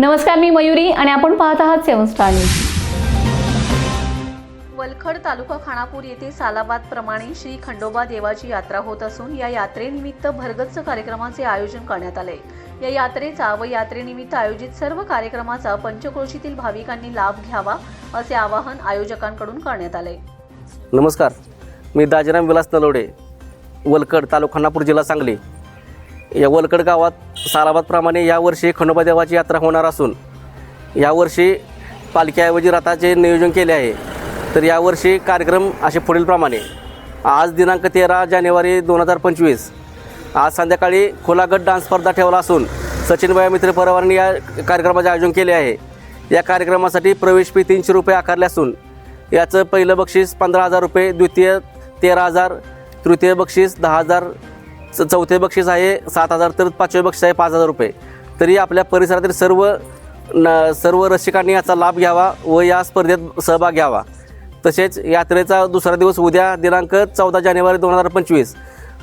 नमस्कार मी मयुरी आणि आपण पाहत आहात seven star news. Valkhad taluka Khanapur येथे सालाबाद प्रमाणे श्री खंडोबा देवाची यात्रा होत असून या यात्रेनिमित्त भरगच्च कार्यक्रमाचे आयोजन करण्यात आले. या यात्रेचा व यात्रेनिमित्त आयोजित सर्व कार्यक्रमाचा पंचक्रोशीतील भाविकांनी लाभ घ्यावा असे आवाहन आयोजकांकडून करण्यात आले. नमस्कार मी दाजीराम विलास नलवडे वलकड तालुका खानापूर जिल्हा सांगली. या वलकड गावात सालाबादप्रमाणे यावर्षी खंडोबा देवाची यात्रा होणार असून यावर्षी पालख्याऐवजी रथाचे नियोजन केले आहे. तर यावर्षी कार्यक्रम असे पुढीलप्रमाणे आज दिनांक तेरा जानेवारी दोन हजार पंचवीस. आज संध्याकाळी खोलागट डान्स स्पर्धा ठेवला असून सचिनभाई मित्र परवारांनी या कार्यक्रमाचे आयोजन केले आहे. या कार्यक्रमासाठी प्रवेश फी तीनशे रुपये आकारले असून याचं पहिलं बक्षीस पंधरा हजार रुपये द्वितीय तेरा हजार तृतीय बक्षीस दहा हजार चौथे बक्षीस आहे सात हजार तर पाचवे बक्षीस आहे पाच हजार रुपये. तरी आपल्या परिसरातील सर्व न सर्व रसिकांनी याचा लाभ घ्यावा व या स्पर्धेत सहभाग घ्यावा. तसेच यात्रेचा दुसरा दिवस उद्या दिनांक चौदा जानेवारी दोन हजार पंचवीस.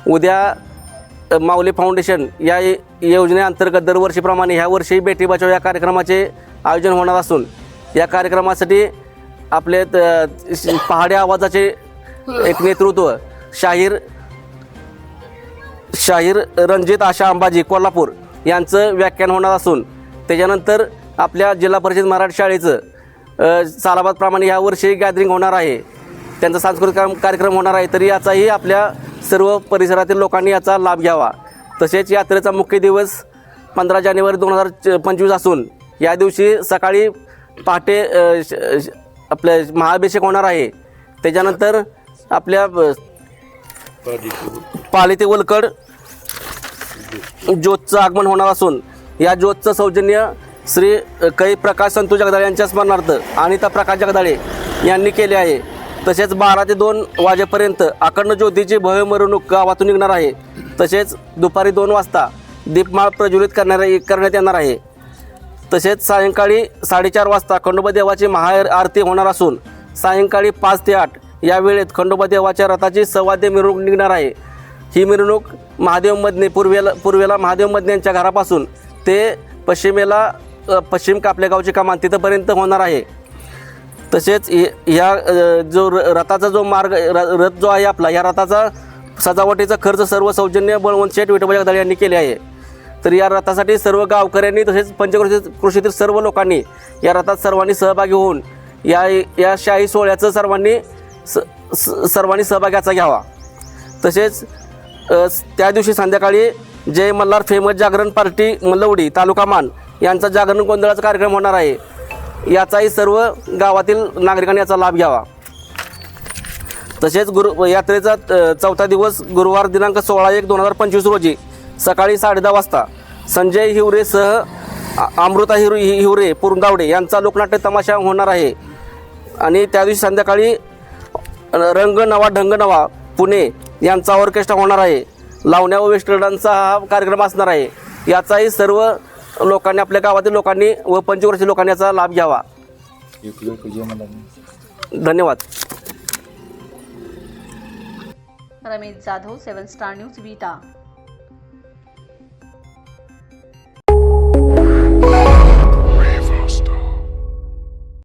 उद्या माऊली फाउंडेशन या योजनेअंतर्गत दरवर्षीप्रमाणे ह्या वर्षी बेटी बचाव या कार्यक्रमाचे आयोजन होणार असून या कार्यक्रमासाठी आपले त- आवाजाचे एक नेतृत्व शाहीर शाहीर रणजित आशा अंबाजी कोल्हापूर यांचं व्याख्यान होणार असून त्याच्यानंतर आपल्या जिल्हा परिषद मराठी शाळेचं सालाबादप्रमाणे सालाबादप्रमाणे वर्षी गॅदरिंग होणार आहे. त्यांचा सांस्कृतिक कार्यक्रम होणार आहे. तरी याचाही आपल्या सर्व परिसरातील लोकांनी याचा लाभ घ्यावा. तसेच यात्रेचा मुख्य दिवस पंधरा जानेवारी दोन हजार पंचवीस असून या दिवशी सकाळी पहाटे श- आपल्या महाअभिषेक होणार आहे. त्याच्यानंतर आपल्या पाली ते वलकड. ज्योतचं आगमन होणार असून या ज्योतचं सौजन्य श्री कै प्रकाश संतू जगदाळे यांच्या स्मरणार्थ अनिता प्रकाश जगदाळे यांनी केले आहे. तसेच बारा ते दोन वाजेपर्यंत अखंड ज्योतीची भव्य मिरवणूक गावातून निघणार आहे. तसेच दुपारी दोन वाजता दीपमाळ प्रज्वलित करणार करण्यात येणार आहे. तसेच सायंकाळी साडेचार वाजता खंडोबा देवाची महा आरती होणार असून सायंकाळी पाच ते आठ या वेळेत खंडोबा देवाच्या रथाची सवाद्य मिरवणूक निघणार आहे. ही मिरवणूक महादेव मदने पूर्वेला पूर्वेला महादेव मदने यांच्या घरापासून ते पश्चिमेला पश्चिम कापलेगावचे कमान तिथंपर्यंत होणार आहे. तसेच हि- ह्या जो र- रथाचा जो मार्ग र- रथ जो आहे आपला या रथाचा सजावटीचा खर्च सर्व सौजन्य बळवंत शेठ विठोबाच्या दळ यांनी केले आहे. तर या रथासाठी सर्व गावकऱ्यांनी तसेच पंचकृषी कृषीतील सर्व लोकांनी या रथात सर्वांनी सहभागी होऊन या या शाही सोहळ्याचं सर्वांनी स स- सर्वांनी सहभागाचा घ्यावा. तसेच त्या दिवशी संध्याकाळी जय मल्हार फेमस जागरण पार्टी मल्लवडी तालुका मान यांचा जागरण गोंधळाचा कार्यक्रम होणार आहे. याचाही सर्व गावातील नागरिकांनी याचा लाभ घ्यावा. तसेच गुरु यात्रेचा चौथा दिवस गुरुवार दिनांक सोळा एक दोन हजार पंचवीस रोजी सकाळी साडेदहा वाजता संजय हिवरे सह अमृता हिर हिवरे पुरंदावडे यांचा लोकनाट्य तमाशा होणार आहे. आणि त्या दिवशी संध्याकाळी रंग नवा ढंग नवा पुणे यांचा ऑर्केस्ट्रा होणार आहे. लावण्या व वेस्टर्डांचा हा कार्यक्रम असणार आहे. याचाही सर्व लोकांनी आपल्या गावातील लोकांनी व पंचवर्षीय लोकांनी याचा लाभ घ्यावा. धन्यवाद. Ramesh Jadhav seven star news Vita.